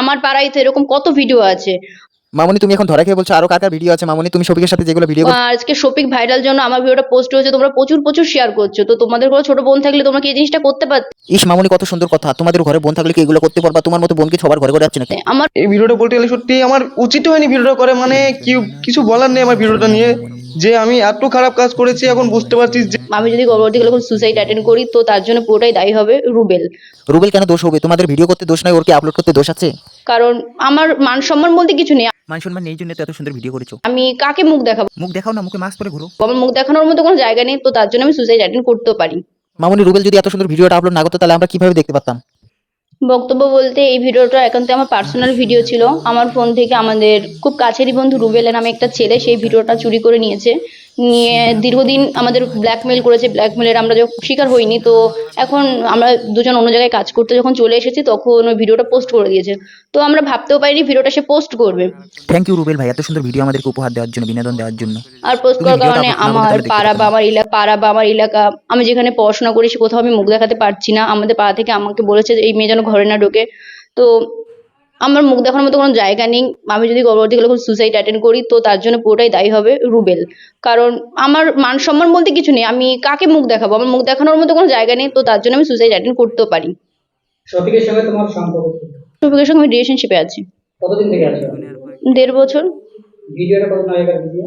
আমার পাড়ায় তো এরকম কত ভিডিও আছে? মামনি তুমি এখন ধরা খেয়ে বলছো আরও কার কার ভিডিও আছে? মামনি তুমি শফিকের সাথে যেগুলো ভিডিও আজকে শফিক ভাইরাল জন্য আমার ভিডিওটা পোস্ট হয়েছে তোমরা প্রচুর প্রচুর শেয়ার করছ। তো তোমাদের কোনো ছোট বোন থাকলে তোমরা কি এই জিনিসটা করতে পারতে ইস মামনি কত সুন্দর কথা। তোমাদের ঘরে বোন থাকলে কি এগুলো করতে পারবা? তোমার মতো বোন কি সবার ঘরে ঘরে যাচ্ছে নাকি? আমার এই ভিডিওটা বলতে গেলে সত্যি আমার উচিত হয়নি ভিডিওটা করে মানে কি কিছু বলার নেই আমার ভিডিওটা নিয়ে। যে আমি এত খারাপ কাজ করেছি এখন বুঝতে পারছি যে আমি যদি গর্ভবতী গেলে সুসাইড অ্যাটেন্ড করি তো তার জন্য পুরোটাই দায়ী হবে রুবেল। রুবেল কেন দোষ হবে? তোমাদের ভিডিও করতে দোষ নাই ওর কি আপলোড করতে দোষ আছে? কারণ আমার মান সম্মান বলতে কিছু নেই। মান সম্মান নেই জন্য তো এত সুন্দর ভিডিও করেছ। আমি কাকে মুখ দেখাবো? মুখ দেখাও না মুখে মাস্ক পরে ঘুরো। আমার মুখ দেখানোর মতো কোনো জায়গা নেই তো তার জন্য আমি সুসাইড অ্যাটেন্ড করতেও পারি। মামনি রুবেল যদি এত সুন্দর ভিডিওটা আপলোড না করতো তাহলে আমরা কীভাবে দেখতে পারতাম? বক্তব্য বলতে এই ভিডিওটা একান্ত আমার পার্সোনাল ভিডিও ছিল। আমার ফোন থেকে আমাদের খুব কাছেরই বন্ধু রুবেলের নামে একটা ছেলে, সেই ভিডিওটা চুরি করে নিয়েছে। নিয়ে দীর্ঘদিন আমাদের ব্ল্যাকমেল করেছে ব্ল্যাকমেলের আমরা যখন শিকার হইনি তো এখন আমরা দুজন অন্য জায়গায় কাজ করতে যখন চলে এসেছি তখন ওই ভিডিওটা পোস্ট করে দিয়েছে। তো আমরা ভাবতেও পারিনি ভিডিওটা সে পোস্ট করবে। থ্যাংক ইউ রুবেল ভাই এত সুন্দর ভিডিও আমাদেরকে উপহার দেওয়ার জন্য বিনোদন দেওয়ার জন্য। আর পোস্ট করার কারণে আমার পাড়া বা আমার এলাকা পাড়া বা আমার এলাকা আমি যেখানে পড়াশোনা করি সে কোথাও আমি মুখ দেখাতে পারছি না। আমাদের পাড়া থেকে আমাকে বলেছে যে এই মেয়ে যেন ঘরে না ঢোকে। তো আমার মুখ দেখানোর মতো কোনো জায়গা নেই। আমি যদি গর্ভবতী কোনো সুসাইড অ্যাটেন্ড করি তো তার জন্য পুরোটাই দায়ী হবে রুবেল। কারণ আমার মান সম্মান বলতে কিছু নেই। আমি কাকে মুখ দেখাবো? আমার মুখ দেখানোর মতো কোনো জায়গা নেই তো তার জন্য আমি সুসাইড অ্যাটেন্ড করতেও পারি। শফিকের সঙ্গে তোমার সম্পর্ক? শফিকের সঙ্গে আমি রিলেশনশিপে আছি। কতদিন থেকে আছো? দেড় বছর। ভিডিওটা কত আগেকার ভিডিও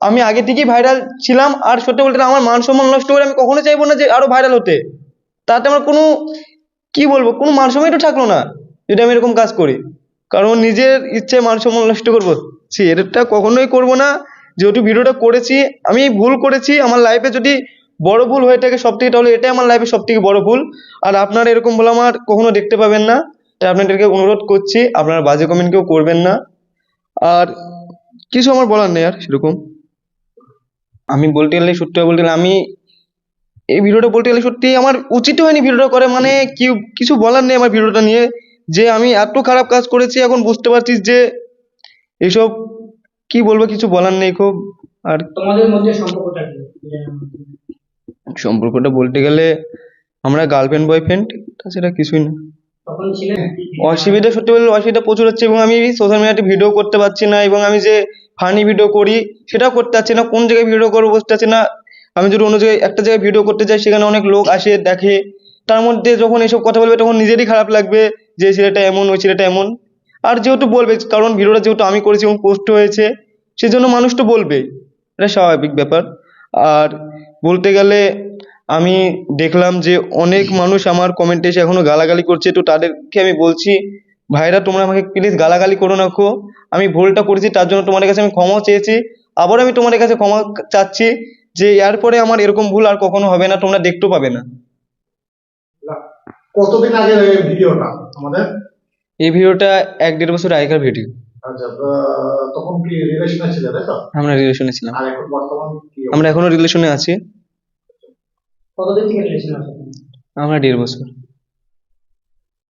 আমি আগে থেকেই ভাইরাল ছিলাম, আর সত্যি বলতে আমার মান সম্মান নষ্ট করে আমি কখনো চাইব না যে আরও ভাইরাল হতে। তাতে আমার কোনো, কি বলব, কোনো মান সম্মানই তো থাকল না, যদি আমি এরকম কাজ করি। কারণ নিজের ইচ্ছে মান সম্মান নষ্ট করব। সে এটা কখনোই করব না। যেহেতু ভিডিওটা করেছি, আমি ভুল করেছি, আমার লাইফে যদি বড় ভুল হয়ে থাকে সব থেকে তাহলে এটাই আমার লাইফে সব থেকে বড় ভুল। আর আপনারা এরকম ভুল আমার কখনো দেখতে পাবেন না। তাই আপনাদেরকে অনুরোধ করছি, আপনারা বাজে কমেন্ট কেউ করবেন না। আর কিছু আমার বলার নেই আর, সেরকম। আমি বলতে গেলে সত্যি বলতে গেলে আমি এই ভিডিওটা বলতে গেলে সত্যি আমার উচিত হয়নি ভিডিওটা করে মানে কি কিছু বলার নেই আমার ভিডিওটা নিয়ে যে আমি এত খারাপ কাজ করেছি এখন বুঝতে পারছিস যে এইসব কি বলব কিছু বলার নেই খুব আর তোমাদের মধ্যে সম্পর্কটা কি? সম্পর্কটা বলতে গেলে আমরা গার্লফ্রেন্ড বয়ফ্রেন্ড তাছাড়া কিছুই না। অসুবিধা সত্যি বলতে অসুবিধা প্রচুর হচ্ছে এবং আমি সোশ্যাল মিডিয়াতে ভিডিও করতে পারছি না এবং আমি যে ফানি ভিডিও করি, সেটাও করতে পারছি না, কোন জায়গায় ভিডিও করব বুঝতে পারছি না। আমি যদি অন্য জায়গায় একটা জায়গায় ভিডিও করতে যাই, সেখানে অনেক লোক আসে, দেখে। তার মধ্যে যখন এসব কথা বলবে, তখন নিজেরই খারাপ লাগবে যে, ছেলেটা এমন, ওই ছেলেটা এমন। আর যেহেতু বলবে, কারণ ভিডিওটা যেহেতু আমি করেছি এবং পোস্ট হয়েছে, সেজন্য মানুষ তো বলবেই। এটা স্বাভাবিক ব্যাপার। আর বলতে গেলে, আমি দেখলাম যে, অনেক মানুষ আমার কমেন্টে এসে এখনও গালাগালি করছে, তো তাদেরকে আমি বলছি ভাইরা তোমরা আমাকে প্লিজ গালাগালি করো না কো আমি ভুলটা করেছি তার জন্য তোমাদের কাছে আমি ক্ষমা চেয়েছি। আবার আমি তোমাদের কাছে ক্ষমা চাচ্ছি যে এরপরে আমার এরকম ভুল আর কখনো হবে না তোমরা দেখতেও পাবে না। কতদিন এই ভিডিওটা আমাদের? এই ভিডিওটা এক দেড় বছর আগেকার ভিডিও। আচ্ছা তখন কি রিলেশনে ছিল তাই তো? আমরা রিলেশনে ছিলাম। আর এখন বর্তমান কি আমরা এখনও রিলেশনে আছি। কতদিন থেকে রিলেশন আছে? আমরা দেড় বছর।